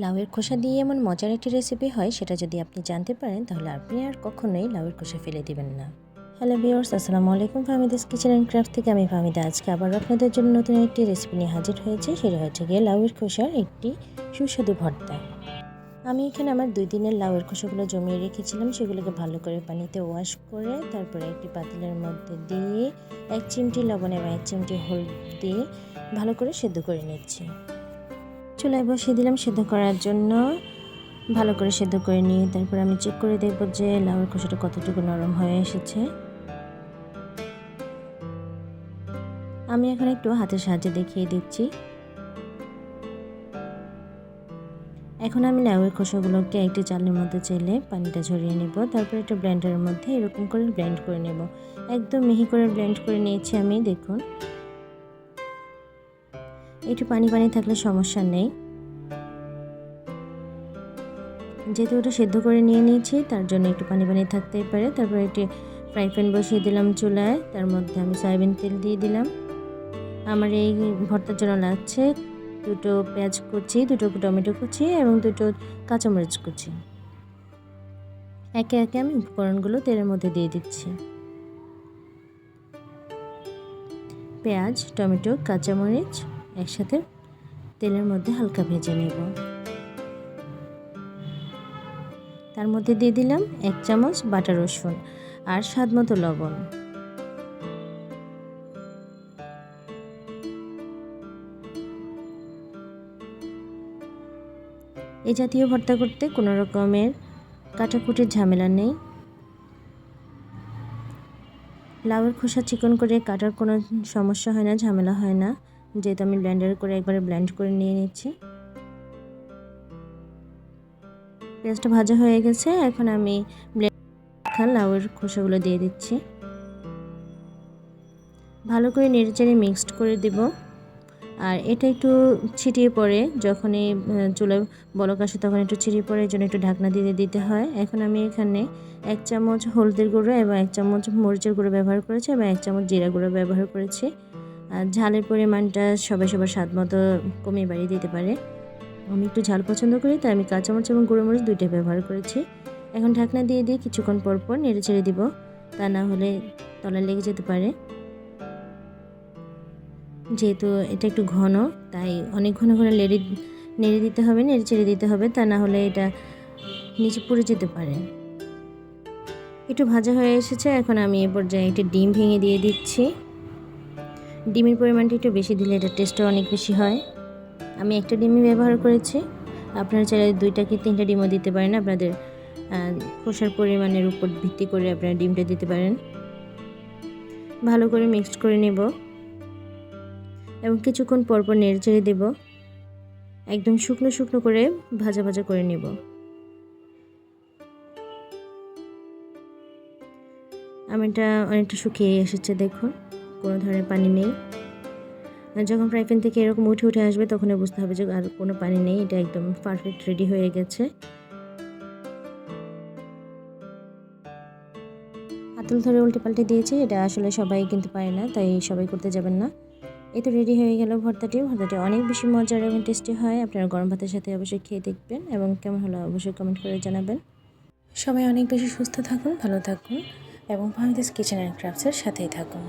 লাউয়ের খোসা দিয়ে এমন মজার একটি রেসিপি হয়, সেটা যদি আপনি জানতে পারেন, তাহলে আপনি আর কখনোই লাউয়ের খোসা ফেলে দিবেন না। হ্যালো ভিউয়ার্স আসসালামু আলাইকুম। ফাহমিদাস কিচেন অ্যান্ড ক্রাফট থেকে আমি ফাহমিদা। আজকে আবার আপনাদের জন্য নতুন একটি রেসিপি নিয়ে হাজির হয়েছে, সেটা হচ্ছে গিয়ে লাউয়ের খোসার একটি সুস্বাদু ভর্তা। আমি এখানে আমার দুই দিনের লাউয়ের খোসাগুলো জমিয়ে রেখেছিলাম, সেগুলোকে ভালো করে পানিতে ওয়াশ করে, তারপরে একটি পাতিলের মধ্যে দিয়ে এক চিমটি লবণ এবং এক চিমটি হলুদ দিয়ে ভালো করে সেদ্ধ করে নিচ্ছি। চুলায় বসিয়ে দিলাম সেদ্ধ করার জন্য। ভালো করে সেদ্ধ করে নিয়ে তারপর আমি চেক করে দেখব যে লাউয়ের খোসাটা কতটুকু নরম হয়ে এসেছে। আমি এখন একটু হাতের সাহায্যে দেখিয়ে দিচ্ছি। এখন আমি লাউয়ের খোসাগুলোকে একটি চালের মধ্যে চেলে পানিটা ঝরিয়ে নেব। তারপর একটু ব্লেন্ডারের মধ্যে এরকম করে ব্লেন্ড করে নেব। একদম মিহি করে ব্লেন্ড করে নিয়েছি আমি, দেখুন। একটু পানি পানি থাকলে সমস্যা নেই। যেহেতু ওটা সেদ্ধ করে নিয়ে নিয়েছি, তার জন্য একটু পানি পানি থাকতেই পারে। তারপর একটি ফ্রাই প্যান বসিয়ে দিলাম চুলায়, তার মধ্যে আমি সয়াবিন তেল দিয়ে দিলাম। আমার এই ভর্তার জন্য লাগছে দুটো পেঁয়াজ কুচি, দুটো টমেটো কুচি এবং দুটো কাঁচামরিচ কুচি। একে একে আমি উপকরণগুলো তেলের মধ্যে দিয়ে দিচ্ছি। পেঁয়াজ, টমেটো, কাঁচামরিচ একসাথে তেলের মধ্যে হালকা ভেজে নেব। তার মধ্যে দিয়ে দিলাম এক চামচ বাটা রসুন আর স্বাদ মতো লবণ। এই জাতীয় ভর্তা করতে কোনো রকমের কাটাকুটির ঝামেলা নেই। লাউয়ের খোসা চিকন করে কাটার কোনো সমস্যা হয় না, ঝামেলা হয় না। যেহেতু আমি ব্লেন্ডার করে একবারে ব্লেন্ড করে নিয়ে নিচ্ছি। পেঁয়াজটা ভাজা হয়ে গেছে, এখন আমি লাউয়ের খোসাগুলো দিয়ে দিচ্ছি। ভালো করে নেড়েচেড়ে মিক্সড করে দেব। আর এটা একটু ছিটিয়ে পড়ে যখনই চুলে বলক আসে তখন একটু ছিটিয়ে পড়ে এই জন্য একটু ঢাকনা দিয়ে দিতে হয়। এখন আমি এখানে এক চামচ হলদের গুঁড়ো এবং এক চামচ মরিচের গুঁড়ো ব্যবহার করেছি এবং এক চামচ জিরা গুঁড়ো ব্যবহার করেছি। ঝালের পরিমাণটা সবাই সবার স্বাদ মতো কমিয়ে বাড়িয়ে দিতে পারে। আমি একটু ঝাল পছন্দ করি, তাই আমি কাঁচামরিচ এবং গুঁড়ো মরিচ দুইটাই ব্যবহার করেছি। এখন ঢাকনা দিয়ে দিয়ে কিছুক্ষণ পর পর নেড়ে ছেড়ে দিব, তা না হলে তলায় লেগে যেতে পারে। যেহেতু এটা একটু ঘন, তাই অনেক ঘন ঘন লেড়ে, নেড়ে দিতে হবে, নেড়ে ছেড়ে দিতে হবে, তা না হলে এটা নিচে পড়ে যেতে পারে। একটু ভাজা হয়ে এসেছে, এখন আমি এ পর্যায়ে একটি ডিম ভেঙে দিয়ে দিচ্ছি। ডিমের পরিমাণটা একটু বেশি দিলে এটা টেস্টও অনেক বেশি হয়। আমি একটা ডিমই ব্যবহার করেছি। আপনারা চাইলে দুইটা কি তিনটা ডিমও দিতে পারেন। আপনাদের খোসার পরিমাণের উপর ভিত্তি করে আপনারা ডিমটা দিতে পারেন। ভালো করে মিক্সড করে নেব। এবং কিছুক্ষণ পরপর নেড়ে চেড়ে দেব। একদম শুকনো শুকনো করে ভাজা ভাজা করে নেব। এটা অনেকটা শুকিয়ে এসেছে, দেখুন। কোনো ধরনের পানি নেই। যখন ফ্রাই প্যান থেকে এরকম উঠে উঠে আসবে তখন বুঝতে হবে যে আর কোনো পানি নেই, এটা একদম পারফেক্ট রেডি হয়ে গেছে। হাতল ধরে উল্টে পাল্টে দিয়েছি, এটা আসলে সবাই কিন্তু পারে না, তাই সবাই করতে যাবেন না। এই তো রেডি হয়ে গেল ভর্তাটি ভর্তাটি অনেক বেশি মজার এবং টেস্টি হয়। আপনারা গরম ভাতের সাথে অবশ্যই খেয়ে দেখবেন এবং কেমন হলো অবশ্যই কমেন্ট করে জানাবেন। সবাই অনেক বেশি সুস্থ থাকুন, ভালো থাকুন এবং ফাহমিদাস কিচেন অ্যান্ড ক্রাফটসের সাথেই থাকুন।